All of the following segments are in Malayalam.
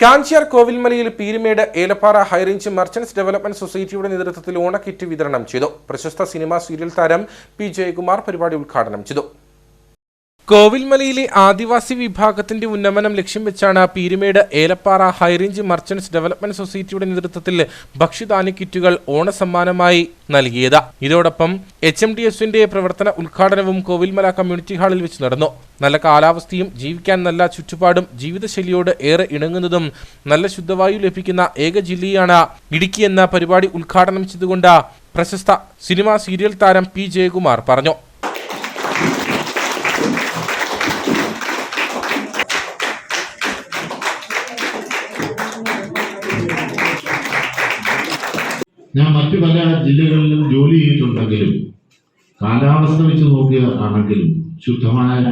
Kanchiyar കോവിൽമലയിൽ Peermade Elappara high range merchants development സൊസൈറ്റിയുടെ നേതൃത്വത്തിൽ ഓണക്കിറ്റ് വിതരണം ചെയ്തു. പ്രശസ്ത സിനിമാ സീരിയൽ താരം പി ജയകുമാർ പരിപാടി ഉദ്ഘാടനം ചെയ്തു. കോവിൽമലയിലെ ആദിവാസി വിഭാഗത്തിന്റെ ഉന്നമനം ലക്ഷ്യം വെച്ചാണ് Peermade Elappara high range merchants development സൊസൈറ്റിയുടെ നേതൃത്വത്തിൽ ഭക്ഷ്യധാന്യ കിറ്റുകൾ ഓണസമ്മാനമായി നൽകിയത്. ഇതോടൊപ്പം എച്ച് എം ഡി എസിന്റെ പ്രവർത്തന ഉദ്ഘാടനവും കോവിൽമല കമ്മ്യൂണിറ്റി ഹാളിൽ വെച്ച് നടന്നു. നല്ല കാലാവസ്ഥയും ജീവിക്കാൻ നല്ല ചുറ്റുപാടും ജീവിതശൈലിയോട് ഏറെ ഇണങ്ങുന്നതും നല്ല ശുദ്ധവായു ലഭിക്കുന്ന ഏക ജില്ലയാണ് ഇടുക്കി എന്ന പരിപാടി ഉദ്ഘാടനം ചെയ്തുകൊണ്ട് പ്രശസ്ത സിനിമാ സീരിയൽ താരം പി ജയകുമാർ പറഞ്ഞു. ഞാൻ മറ്റു പല ജില്ലകളിലും ജോലി ചെയ്തിട്ടുണ്ടെങ്കിലും കാലാവസ്ഥ വെച്ച് നോക്കിയ ആണെങ്കിലും ശുദ്ധമായ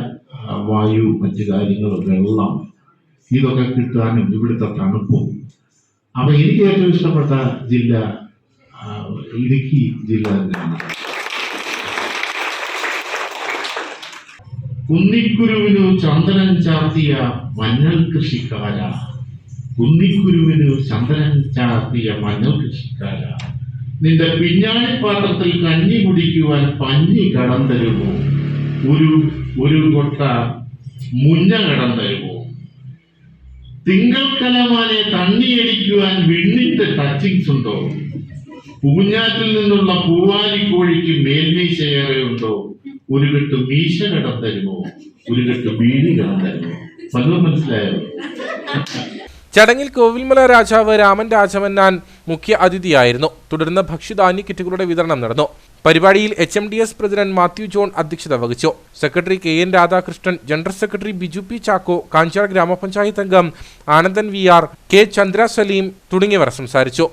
വായു മറ്റു കാര്യങ്ങളും വെള്ളം ഇതൊക്കെ കിട്ടാനും ഇവിടുത്തെ തണുപ്പും. അപ്പൊ എനിക്ക് ഏറ്റവും ഇഷ്ടപ്പെട്ട ജില്ല ഇടുക്കി ജില്ല തന്നെയാണ്. കുന്നിക്കുരുവിനു ചന്ദനം ചാർത്തിയ മഞ്ഞൾ കൃഷിക്കാര കുന്നിക്കുരുവിനു ചന്ദനം ചാർത്തിയ മഞ്ഞൾ കൃഷിക്കാര. നിന്റെ പിഞ്ഞാണിപ്പാത്രത്തിൽ കഞ്ഞി കുടിക്കുവാൻ പഞ്ഞി കടം തരുമോ ഒരു ഒരു കൊട്ട മുഞ്ഞ കടം തരുമോ തിങ്കൾ കലമാലെ തണ്ണിയടിക്കുവാൻ വിണ്ണിന്റെ ടച്ചിങ്സ് ഉണ്ടോ? പൂഞ്ഞാറ്റിൽ നിന്നുള്ള പൂവാലി പൂവാലിക്കോഴിക്ക് മേൽമീശയേറെ ഉണ്ടോ ഒരു കെട്ട് മീശ കടം തരുമോ ഒരു കെട്ട് ബീഡി കടം തരുമോ പലതും മനസ്സിലായോ? ചടങ്ങിൽ കോവിൽമല രാജാവ് രാമൻ രാജമന്നാൻ മുഖ്യ അതിഥിയായിരുന്നു. തുടർന്ന് ഭക്ഷ്യധാന്യ കിറ്റുകളുടെ വിതരണം നടന്നു. പരിപാടിയിൽ H M D S president Mathew John അധ്യക്ഷത വഹിച്ചു. Secretary K N Radhakrishnan general secretary Biju P Chacko Kanchar ഗ്രാമപഞ്ചായത്ത് അംഗം Anandan V R K Chandra Saleem തുടങ്ങിയവർ സംസാരിച്ചു.